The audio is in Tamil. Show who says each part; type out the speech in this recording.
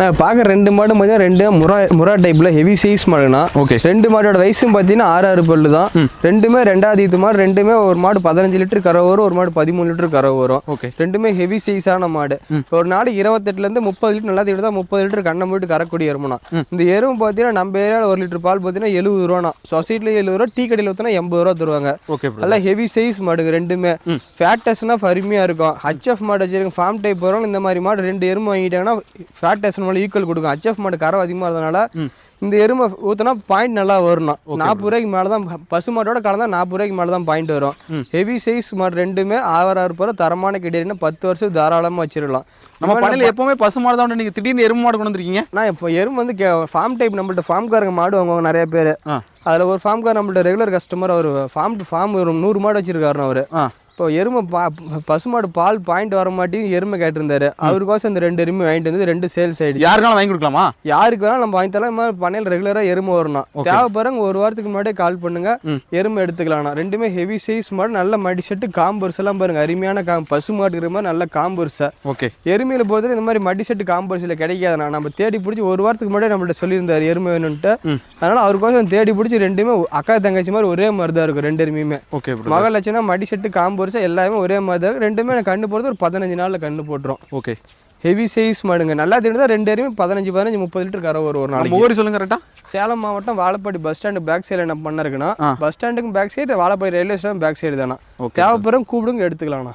Speaker 1: நான் பார்க்க ரெண்டு மாடு பார்த்தீங்கன்னா ரெண்டு முரா முரா டைப்ல ஹெவி சைஸ் மாடுனா
Speaker 2: Okay.
Speaker 1: ரெண்டு மாடோட வயசும் பார்த்தீங்கன்னா ஆறு ஆறு பல்லு தான். ரெண்டுமே ரெண்டாவது இது மாடு ரெண்டுமே ஒரு மாடு பதினஞ்சு லிட்டர் கறவை வரும் ஒரு மாடு பதிமூணு லிட்டர் கறவை வரும்.
Speaker 2: ஓகே
Speaker 1: ரெண்டுமே ஹெவி சைஸான மாடு. ஒரு நாளைக்கு இருபத்தெட்டுல இருந்து முப்பது லிட்டர் நல்லா தான் முப்பது லிட்டர் கண்ணை போட்டு கறக்கூடிய எருமனா இந்த எருமை பார்த்தீங்கன்னா நம்ம ஏரியாவில் ஒரு லிட்டர் பால் பார்த்தீங்கன்னா எழுபது ரூபானா சொசைட்டில எழுபது ரூபா டீ கடையில் ஊற்றினா எண்பது ரூபா தருவாங்க.
Speaker 2: ஓகே
Speaker 1: நல்லா ஹெவி சைஸ் மாடுங்க ரெண்டுமே. ஃபேட்டஸ்னா அருமையாக இருக்கும். ஹச்எஃப் மாடு வச்சிருக்க ஃபார்ம் டைப் வரும். இந்த மாதிரி மாடு ரெண்டு எருமை வாங்கிட்டாங்கன்னா ஃபேட்டஸ் மேலே ஈக்குவல் கொடுக்கும். ஹச்எஃப் மாடு கறவை அதிகமாக இருந்தனால இந்த எருமை ஊற்றினா பாயிண்ட் நல்லா வரணும். நாற்பது ரூபாய்க்கு மேலே தான் பசு மாட்டோட கலந்தா நாற்பது ரூபாய்க்கு மேலே தான் பாயிண்ட் வரும். ஹெவி சைஸ் மாடு ரெண்டுமே ஆறு ஆறு ரூபாய் தரமான கிடையாது. பத்து வருஷம் தாராளமாக வச்சிடலாம்
Speaker 2: நம்ம பண்ணையில எப்பவுமே பசு மாடு தான் உண்டு. நீங்க திடீர்னு எருமை மாடு கொண்டு வந்திருக்கீங்க.
Speaker 1: நான் இப்போ எருமை வந்து ஃபார்ம் டைப் நம்மள்ட்ட ஃபார்ம்காரங்க மாடு வாங்குவாங்க நிறைய பேர். அதில் ஒரு ஃபார்ம்கார் நம்மள்ட்ட ரெகுலர் கஸ்டமர் அவர் ஃபார்ம் டு ஃபார்ம் ஒரு நூறு மாடு வச்சிருக்காருன்னு அவர். இப்போ எருமை பா பசுமாடு பால் பாயிண்ட் வர மாட்டேங்குது எருமை கேட்டிருந்தாரு. அவருக்கோசம் இந்த ரெண்டு எருமை வாங்கிட்டு வந்து ரெண்டு சேல்ஸ் ஆயிடுச்சு.
Speaker 2: யாருக்காலும் வாங்கி கொடுக்கலாமா?
Speaker 1: யாருக்கு வேணாலும் நம்ம வாங்கி தரலாம். மாதிரி பண்ணையில் ரெகுலராக எருமை வரணும். தேவைப்படுறவங்க ஒரு வாரத்துக்கு முன்னாடியே கால் பண்ணுங்க. எருமை எடுத்துக்கலாம் ரெண்டுமே ஹெவி சைஸ் மாடு நல்ல மடி செட்டு காம்பர்ஸ் எல்லாம் பாருங்க. அருமையான காம் பசு மாட்டுக்கிற மாதிரி நல்ல காம்பர்ஸை
Speaker 2: ஓகே.
Speaker 1: எருமையில பொறுத்தவரை இந்த மாதிரி மடி செட்டு காம்பர்ஸில் கிடைக்காதுண்ணா. நம்ம தேடி பிடிச்சி ஒரு வாரத்துக்கு முன்னாடி நம்மள்ட்ட சொல்லியிருந்தாரு எருமை வேணும்ட்டு அதனால அவருக்கோசம் தேடி பிடிச்சி ரெண்டுமே அக்கா தங்கச்சி மாதிரி ஒரே மாதிரி தான் இருக்கும் ரெண்டு எருமையுமே.
Speaker 2: ஓகே
Speaker 1: மகள் லட்சணம் மடி செட்டு காம்பர்ஸ் எல்லாமே ஒரே மாதிரி தான். ரெண்டுமே எனக்கு கண்ணு போடுறது ஒரு பதினஞ்சு நாள்ல கண்ணு போட்டுரும்
Speaker 2: ஓகே
Speaker 1: ஹெவி சைஸ் மாடுங்க நல்லா தெரிஞ்சா ரெண்டு எருமே பதினஞ்சு பதினஞ்சு முப்பது லிட்டர் கரை ஒரு நாளைக்கு
Speaker 2: நம்ம ஊர் சொல்லுங்க கரெக்டா
Speaker 1: சேலம் மாவட்டம் வாழப்பாடி பஸ் ஸ்டாண்டு பேக் சைடில் என்ன பண்ண இருக்குன்னா
Speaker 2: ஆ.
Speaker 1: பஸ் ஸ்டாண்டுக்கு back side Vazhapadi railway station back side தானே
Speaker 2: Okay.
Speaker 1: தேவைப்படுறோம் கூப்பிடுங்க எடுத்துக்கலாம்ண்ணா